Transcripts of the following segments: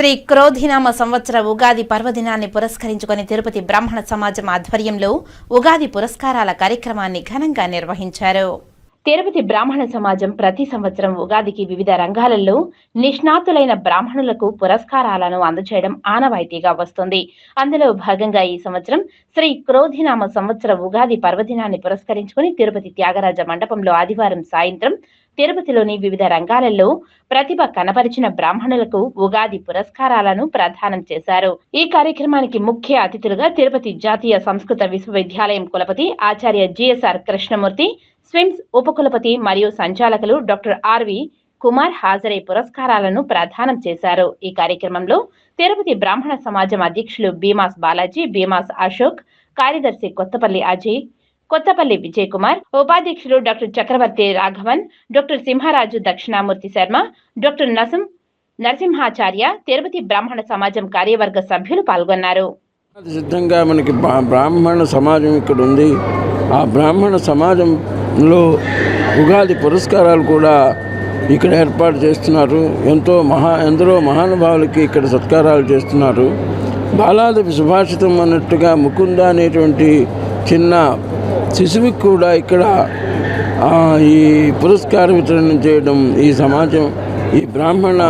శ్రీ క్రోధినామ సంవత్సర ఉగాది పర్వదినాన్ని పురస్కరించుకొని తిరుపతి బ్రాహ్మణ సమాజం ఆధ్వర్యంలో ఉగాది పురస్కారాల కార్యక్రమాన్ని ఘనంగా నిర్వహించారు. తిరుపతి బ్రాహ్మణ సమాజం ప్రతి సంవత్సరం ఉగాదికి వివిధ రంగాలలో నిష్ణాతులైన బ్రాహ్మణులకు పురస్కారాలను అందచేయడం ఆనవాయితీగా వస్తుంది. అందులో భాగంగా ఈ సంవత్సరం శ్రీ క్రోధినామ సంవత్సర ఉగాది పర్వదినాన్ని పురస్కరించుకొని తిరుపతి త్యాగరాజ మండపంలో ఆదివారం సాయంత్రం తిరుపతిలోని వివిధ రంగాలలో ప్రతిభ కనపరిచిన బ్రాహ్మణులకు ఉగాది పురస్కారాలను ప్రదానం చేశారు. ఈ కార్యక్రమానికి ముఖ్య అతిథులుగా తిరుపతి జాతీయ సంస్కృత విశ్వవిద్యాలయం కులపతి Acharya G S R Krishnamurthy SVIMS ఉపకులపతి మరియు సంచాలకులు డాక్టర్ ఆర్వి కుమార్ హాజరై పురస్కారాలను ప్రదానం చేశారు. ఈ కార్యక్రమంలో తిరుపతి బ్రాహ్మణ సమాజం అధ్యక్షులు భీమాస్ బాలాజీ భీమాస్ అశోక్ కార్యదర్శి కొత్తపల్లి అజయ్ కొత్తపల్లి విజయ్ కుమార్ ఉపాధ్యక్షులు doctor Chakravarthi Raghavan doctor Simharaju Dakshinamurthy Sharma doctor నసం Narasimhacharya Tirupati బ్రాహ్మణ సమాజం కార్యవర్గ సభ్యులు పాల్గొన్నారు. సిద్ధంగా మనకి బ్రాహ్మణ సమాజం ఇక్కడ ఉంది ఆ బ్రాహ్మణ లో ఉగాది పురస్కారాలు కూడా ఇక్కడ ఏర్పాటు చేస్తున్నారు. ఎంతో మహా ఎందరో మహానుభావులకి ఇక్కడ సత్కారాలు చేస్తున్నారు. బాలాదేవి సుభాషితం అన్నట్టుగా ముకుంద అనేటువంటి చిన్న శిశువుకి కూడా ఇక్కడ ఈ పురస్కార వితరణ చేయడం ఈ సమాజం ఈ బ్రాహ్మణ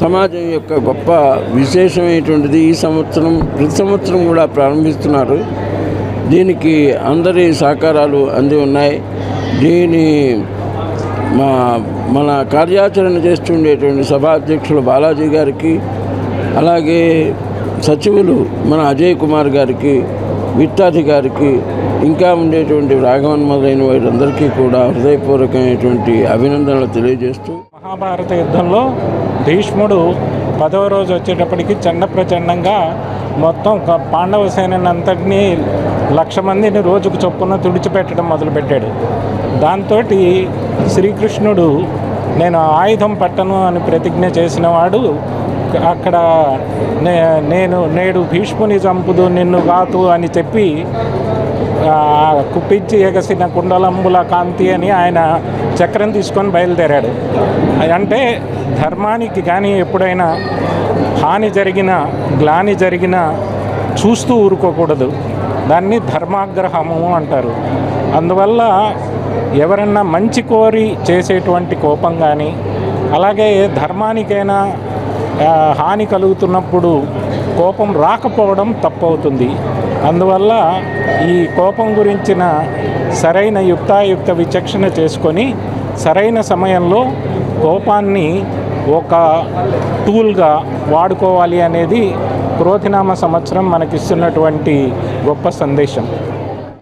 సమాజం యొక్క గొప్ప విశేషమైనటువంటిది. ఈ సంవత్సరం ప్రతి సంవత్సరం కూడా ప్రారంభిస్తున్నారు. దీనికి అందరి సహకారాలు అంది ఉన్నాయి. దీని మా మన కార్యాచరణ చేస్తుండేటువంటి సభాధ్యక్షులు బాలాజీ గారికి అలాగే సచివులు మన అజయ్ కుమార్ గారికి విత్తాధి గారికి ఇంకా ఉండేటువంటి రాఘవన్ మొదలైన వారందరికీ కూడా హృదయపూర్వకమైనటువంటి అభినందనలు తెలియజేస్తూ. మహాభారత యుద్ధంలో భీష్ముడు పదవ రోజు వచ్చేటప్పటికి చండ ప్రచండంగా మొత్తం పాండవ సేనని అంతటినీ లక్ష మందిని రోజుకు చొప్పున తుడిచిపెట్టడం మొదలుపెట్టాడు. దాంతో శ్రీకృష్ణుడు నేను ఆయుధం పట్టను అని ప్రతిజ్ఞ చేసినవాడు అక్కడ నే నేను నేడు భీష్ముని చంపుదు నిన్ను కాదు అని చెప్పి కుప్పించి ఎగసిన కుండలంబుల కాంతి అని ఆయన చక్రం తీసుకొని బయలుదేరాడు. అంటే ధర్మానికి కానీ ఎప్పుడైనా హాని జరిగిన గ్లాని జరిగిన చూస్తూ ఊరుకోకూడదు. దాన్ని ధర్మాగ్రహము అంటారు. అందువల్ల ఎవరన్నా మంచి కోరి చేసేటువంటి కోపం కానీ అలాగే ధర్మానికైనా హాని కలుగుతున్నప్పుడు కోపం రాకపోవడం తప్పవుతుంది. అందువల్ల ఈ కోపం గురించిన సరైన యుక్తాయుక్త విచక్షణ చేసుకొని సరైన సమయంలో కోపాన్ని ఒక టూల్గా వాడుకోవాలి అనేది క్రోధినామ సంవత్సరం మనకిస్తున్నటువంటి గొప్ప సందేశం.